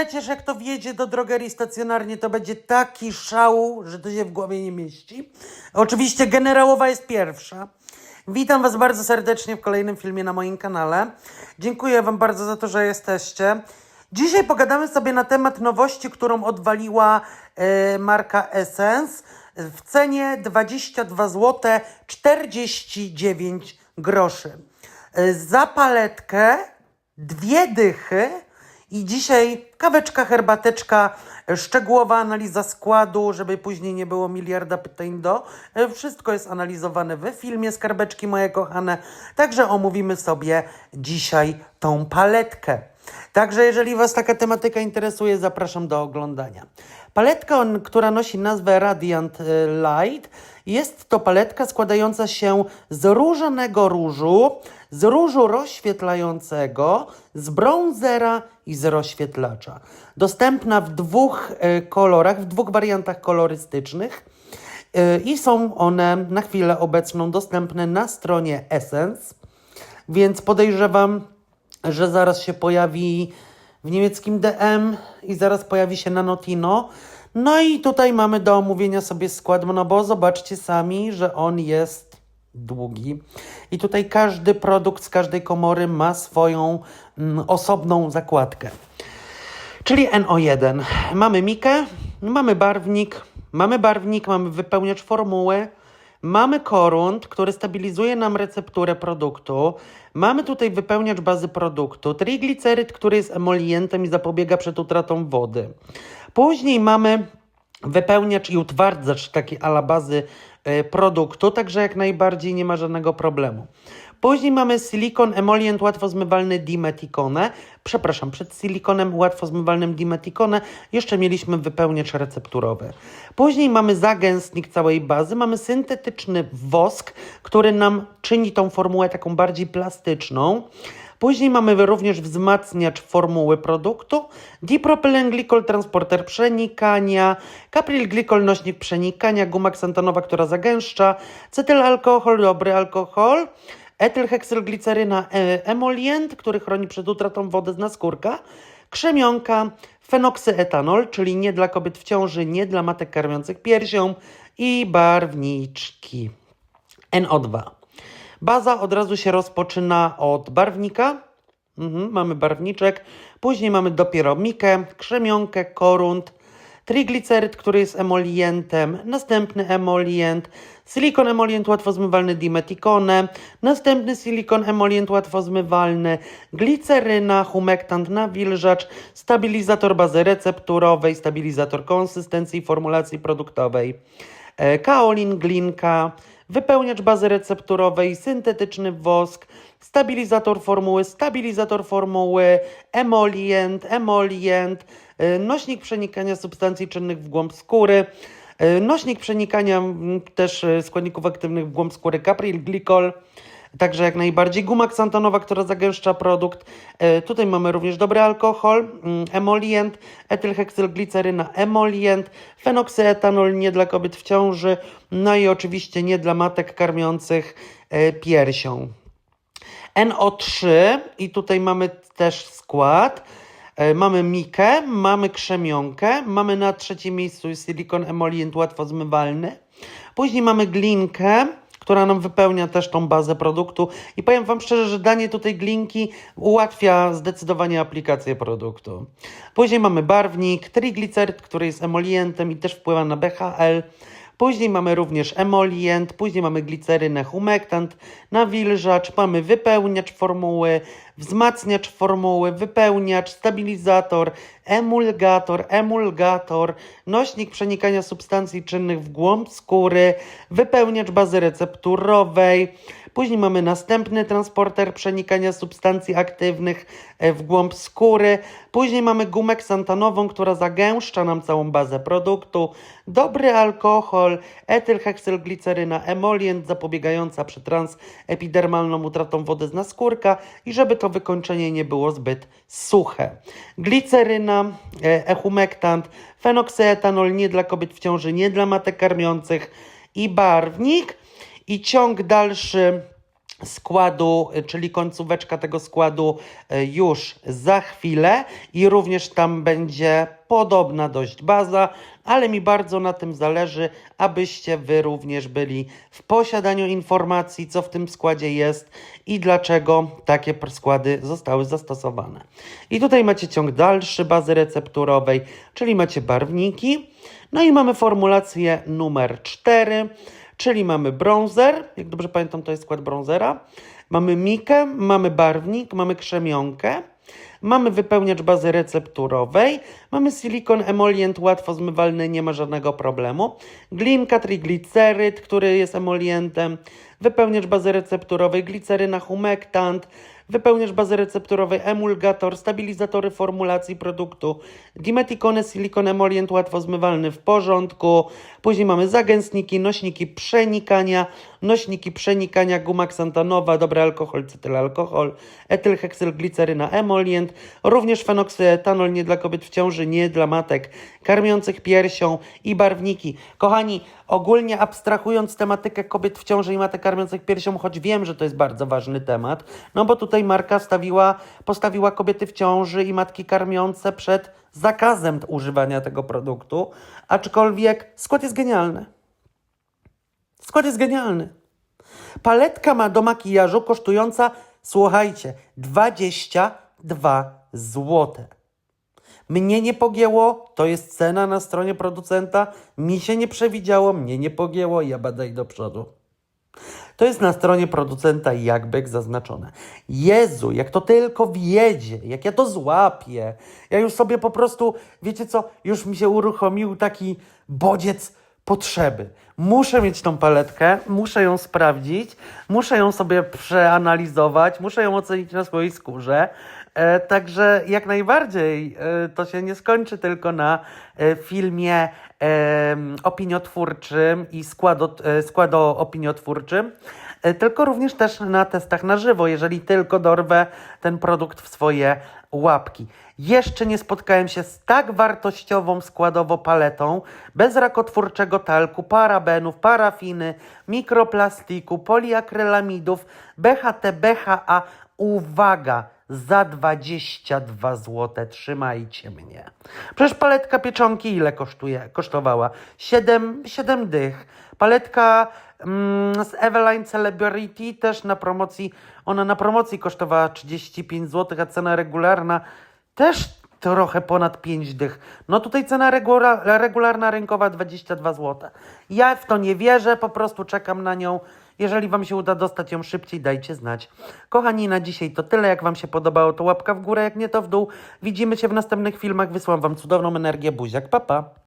Przecież jak to wjedzie do drogerii stacjonarnie, to będzie taki szał, że to się w głowie nie mieści. Oczywiście generałowa jest pierwsza. Witam Was bardzo serdecznie w kolejnym filmie na moim kanale. Dziękuję Wam bardzo za to, że jesteście. Dzisiaj pogadamy sobie na temat nowości, którą odwaliła e, marka Essence w cenie 22 zł 49 groszy. E, za paletkę dwie dychy i dzisiaj kaweczka, herbateczka, szczegółowa analiza składu, żeby później nie było miliarda pytań do. Wszystko jest analizowane we filmie Skarbeczki moje kochane, także omówimy sobie dzisiaj tą paletkę. Także jeżeli Was taka tematyka interesuje, zapraszam do oglądania. Paletka, która nosi nazwę Radiant e, Light, jest to paletka składająca się z różanego różu, z różu rozświetlającego, z bronzera i z rozświetlacza. Dostępna w dwóch e, kolorach, w dwóch wariantach kolorystycznych. E, I są one na chwilę obecną dostępne na stronie Essence, więc podejrzewam, że zaraz się pojawi w niemieckim DM i zaraz pojawi się na Notino. No i tutaj mamy do omówienia sobie skład, no bo zobaczcie sami, że on jest długi. I tutaj każdy produkt z każdej komory ma swoją mm, osobną zakładkę. Czyli NO1. Mamy mikę, mamy barwnik, mamy barwnik, mamy wypełniacz formuły, mamy korunt, który stabilizuje nam recepturę produktu, mamy tutaj wypełniacz bazy produktu, trigliceryt, który jest emolientem i zapobiega przed utratą wody. Później mamy wypełniacz i utwardzacz taki ala bazy e, produktu, także jak najbardziej nie ma żadnego problemu. Później mamy silikon emolient łatwo zmywalny Dimeticone. Przepraszam, przed silikonem łatwo zmywalnym Dimeticone jeszcze mieliśmy wypełniacz recepturowy. Później mamy zagęstnik całej bazy, mamy syntetyczny wosk, który nam czyni tą formułę taką bardziej plastyczną. Później mamy również wzmacniacz formuły produktu, dipropylenglikol transporter przenikania, kaprilglikol nośnik przenikania, guma ksantanowa, która zagęszcza, cetylalkohol, dobry alkohol, etylheksylgliceryna e, emolient, który chroni przed utratą wody z naskórka, krzemionka, fenoksyetanol, czyli nie dla kobiet w ciąży, nie dla matek karmiących piersią i barwniczki. NO2. Baza od razu się rozpoczyna od barwnika. Mhm, mamy barwniczek. Później mamy dopiero mikę, krzemionkę, korunt, trigliceryt, który jest emolientem, następny emolient, silikon emolient łatwo zmywalny dimeticone, następny silikon emolient łatwo zmywalny, gliceryna, humektant nawilżacz, stabilizator bazy recepturowej, stabilizator konsystencji i formulacji produktowej, e, kaolin, glinka, wypełniacz bazy recepturowej, syntetyczny wosk, stabilizator formuły, stabilizator formuły, emolient, emolient, nośnik przenikania substancji czynnych w głąb skóry, y, nośnik przenikania też y, składników aktywnych w głąb skóry, capril glikol, Także jak najbardziej guma ksantanowa, która zagęszcza produkt. E, tutaj mamy również dobry alkohol, mm, emolient, etylheksylgliceryna emolient, fenoksyetanol nie dla kobiet w ciąży, no i oczywiście nie dla matek karmiących e, piersią. NO3 i tutaj mamy też skład. E, Mamy mikę, mamy krzemionkę, mamy na trzecim miejscu silikon emolient łatwo zmywalny. Później mamy glinkę, która nam wypełnia też tą bazę produktu. I powiem Wam szczerze, że danie tutaj glinki ułatwia zdecydowanie aplikację produktu. Później mamy barwnik, trigliceryt, który jest emolientem i też wpływa na BHL. Później mamy również emolient, później mamy glicerynę, humektant, nawilżacz, mamy wypełniacz formuły, wzmacniacz formuły, wypełniacz, stabilizator, emulgator, emulgator, nośnik przenikania substancji czynnych w głąb skóry, wypełniacz bazy recepturowej. Później mamy następny transporter przenikania substancji aktywnych e, w głąb skóry. Później mamy gumę ksantanową, która zagęszcza nam całą bazę produktu. Dobry alkohol, etylheksylgliceryna, emolient zapobiegająca przy transepidermalną utratą wody z naskórka i żeby to wykończenie nie było zbyt suche. Gliceryna, echumektant, fenoksyetanol nie dla kobiet w ciąży, nie dla matek karmiących i barwnik. I ciąg dalszy składu, czyli końcóweczka tego składu y, już za chwilę. I również tam będzie podobna dość baza, ale mi bardzo na tym zależy, abyście wy również byli w posiadaniu informacji, co w tym składzie jest i dlaczego takie składy zostały zastosowane. I tutaj macie ciąg dalszy bazy recepturowej, czyli macie barwniki, no i mamy formulację numer 4, czyli mamy bronzer, jak dobrze pamiętam to jest skład bronzera, mamy mikę, mamy barwnik, mamy krzemionkę, mamy wypełniacz bazy recepturowej, mamy silikon emolient łatwo zmywalny, nie ma żadnego problemu, glinka, trigliceryt, który jest emolientem, wypełniacz bazy recepturowej, gliceryna, humektant, wypełniacz bazy recepturowej, emulgator, stabilizatory formulacji produktu, dimeticone, silikon emolient łatwo zmywalny w porządku, później mamy zagęstniki, nośniki przenikania, nośniki przenikania, guma ksantanowa, dobry alkohol, cetylalkohol, etylheksylgliceryna, emolient, również fenoksyetanol nie dla kobiet w ciąży, nie dla matek karmiących piersią i barwniki. Kochani, ogólnie abstrahując tematykę kobiet w ciąży i matek karmiących piersią, choć wiem, że to jest bardzo ważny temat, no bo tutaj marka stawiła, postawiła kobiety w ciąży i matki karmiące przed zakazem używania tego produktu, aczkolwiek skład jest genialny. Skład jest genialny. Paletka ma do makijażu kosztująca, słuchajcie, 22 złote. Mnie nie pogięło, to jest cena na stronie producenta. Mi się nie przewidziało, mnie nie pogięło, ja badaj do przodu. To jest na stronie producenta jakby zaznaczone. Jezu, jak to tylko wjedzie, jak ja to złapię. Ja już sobie po prostu, wiecie co, już mi się uruchomił taki bodziec potrzeby. Muszę mieć tą paletkę, muszę ją sprawdzić, muszę ją sobie przeanalizować, muszę ją ocenić na swojej skórze. E, także jak najbardziej e, to się nie skończy tylko na e, filmie opiniotwórczym i składo, e, składo-opiniotwórczym, e, tylko również też na testach na żywo, jeżeli tylko dorwę ten produkt w swoje łapki. Jeszcze nie spotkałem się z tak wartościową składowo paletą, bez rakotwórczego talku, parabenów, parafiny, mikroplastiku, poliakrylamidów, BHT, BHA. Uwaga! Za 22 zł. Trzymajcie mnie. Przecież paletka pieczonki ile kosztuje, kosztowała? 7, 7 dych. Paletka mm, z Eveline Celebrity też na promocji, ona na promocji kosztowała 35 zł, a cena regularna też trochę ponad 5 dych. No tutaj cena regula, regularna rynkowa 22 zł. Ja w to nie wierzę, po prostu czekam na nią. Jeżeli Wam się uda dostać ją szybciej, dajcie znać. Kochani, na dzisiaj to tyle. Jak Wam się podobało, to łapka w górę, jak nie to w dół. Widzimy się w następnych filmach. Wysyłam Wam cudowną energię. Buziak, papa. Pa.